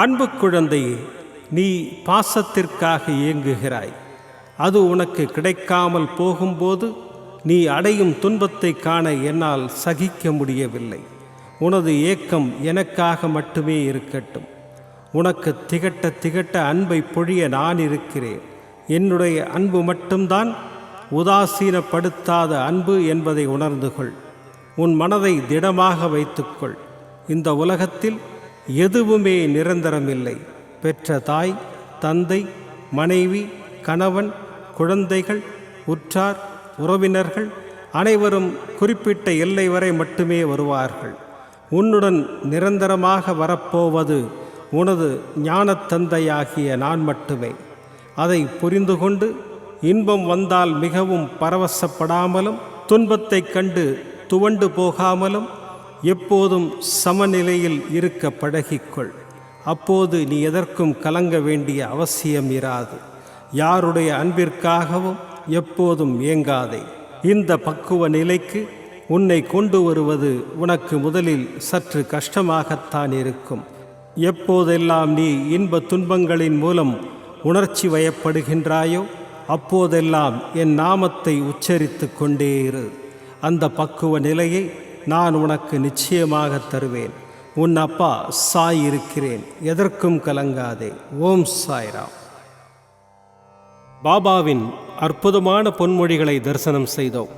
அன்பு குழந்தையே நீ பாசத்திற்காக இயங்குகிறாய். அது உனக்கு கிடைக்காமல் போகும்போது நீ அடையும் துன்பத்தை காண என்னால் சகிக்க முடியவில்லை. உனது ஏக்கம் எனக்காக மட்டுமே இருக்கட்டும். உனக்கு திகட்ட திகட்ட அன்பை பொழிய நான் இருக்கிறேன். என்னுடைய அன்பு மட்டும்தான் உதாசீனப்படுத்தாத அன்பு என்பதை உணர்ந்து கொள். உன் மனதை திடமாக வைத்துக்கொள். இந்த உலகத்தில் எதுவுமே நிரந்தரமில்லை. பெற்ற தாய் தந்தை மனைவி கணவன் குழந்தைகள் உற்றார் உறவினர்கள் அனைவரும் குறிப்பிட்ட எல்லை வரை மட்டுமே வருவார்கள். உன்னுடன் நிரந்தரமாக வரப்போவது உனது ஞானத்தந்தையாகிய நான் மட்டுமே. அதை புரிந்து கொண்டு இன்பம் வந்தால் மிகவும் பரவசப்படாமலும் துன்பத்தைக் கண்டு துவண்டு போகாமலும் எப்போதும் சமநிலையில் இருக்க பழகிக்கொள். அப்போது நீ எதற்கும் கலங்க வேண்டிய அவசியம் இராது. யாருடைய அன்பிற்காகவும் எப்போதும் ஏங்காதே. இந்த பக்குவ நிலைக்கு உன்னை கொண்டு வருவது உனக்கு முதலில் சற்று கஷ்டமாகத்தான் இருக்கும். எப்போதெல்லாம் நீ இன்ப துன்பங்களின் மூலம் உணர்ச்சி வயப்படுகின்றாயோ அப்போதெல்லாம் என் நாமத்தை உச்சரித்து கொண்டே இரு. அந்த பக்குவ நிலையை நான் உனக்கு நிச்சயமாக தருவேன். உன் அப்பா சாய் இருக்கிறேன். எதற்கும் கலங்காதே. ஓம் சாய்ராம். பாபாவின் அற்புதமான பொன்மொழிகளை தரிசனம் செய்தோம்.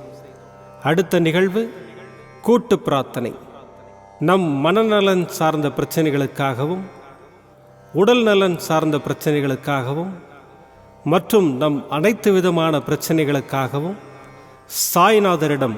அடுத்த நிகழ்வு கூட்டு பிரார்த்தனை. நம் மனநலன் சார்ந்த பிரச்சனைகளுக்காகவும் உடல் நலன் சார்ந்த பிரச்சனைகளுக்காகவும் மற்றும் நம் அனைத்து விதமான பிரச்சனைகளுக்காகவும் சாய்நாதரிடம்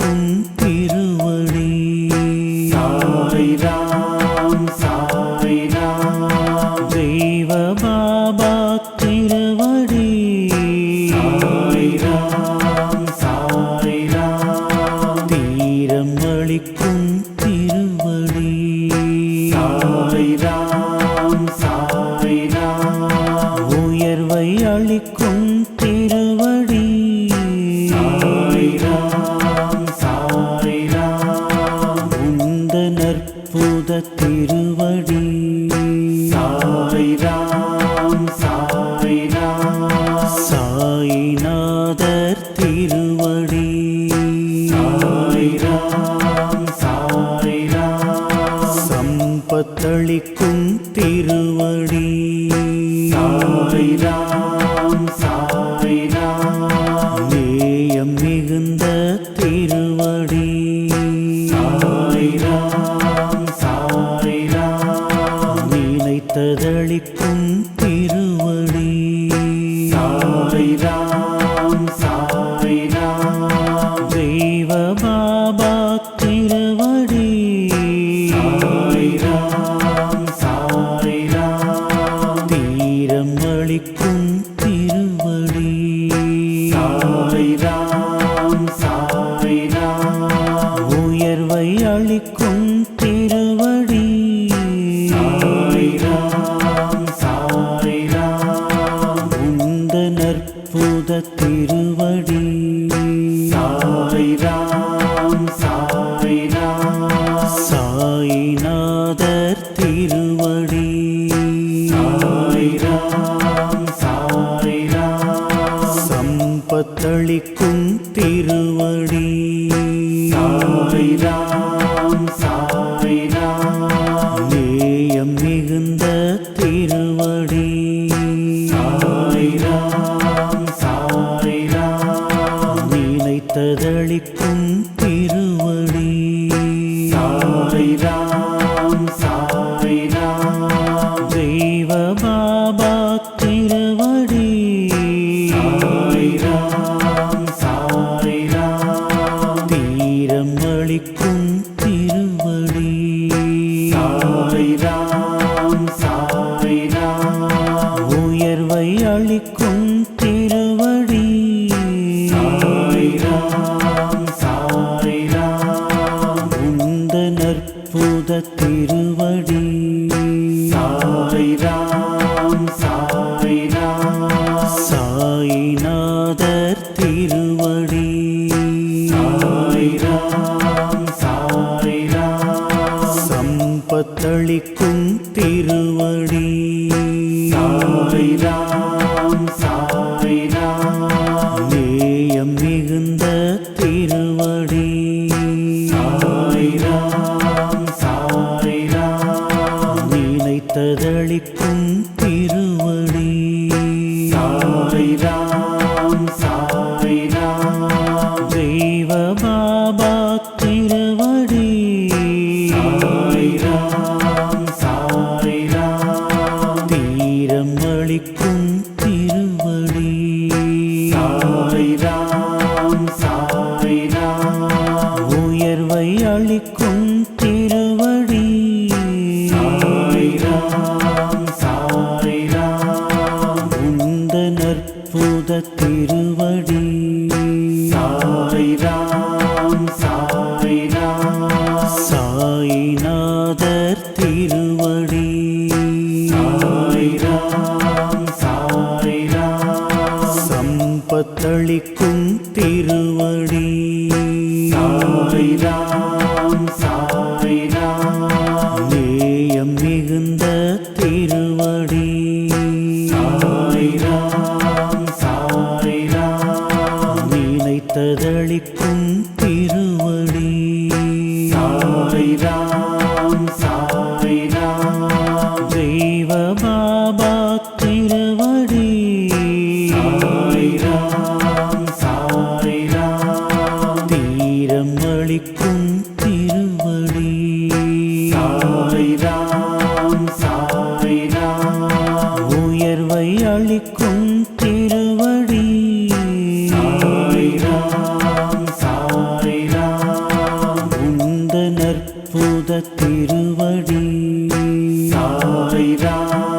உன் திருவடி. Saira you know. 这一 உன் திருவடி. சாய்ரா தளிக்கும் திருவடி. சாய்ராம் Ram. அற்புத திருவடி. சாய்ராம்.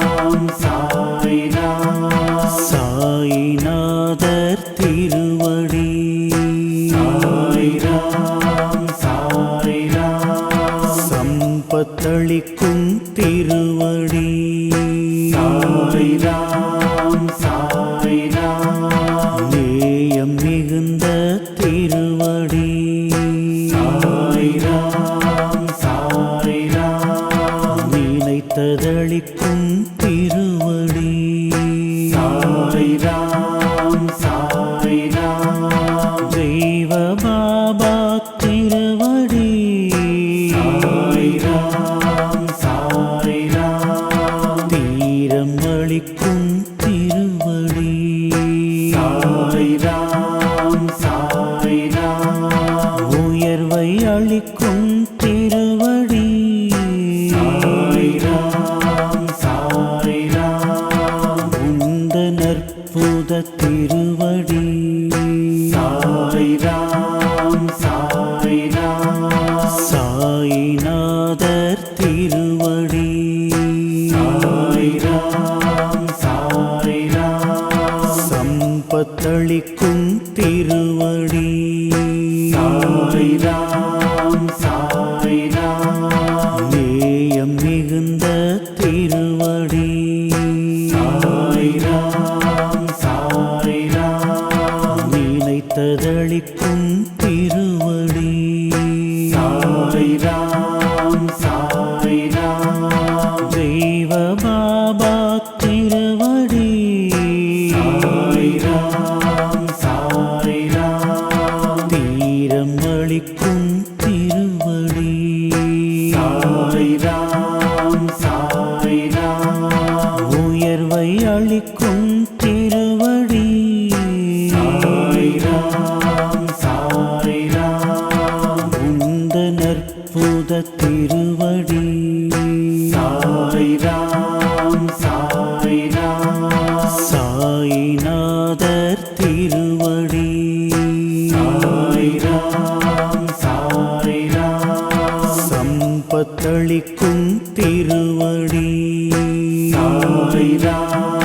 Ram. உரைக்கும் திருவடி. சாய்ராம்.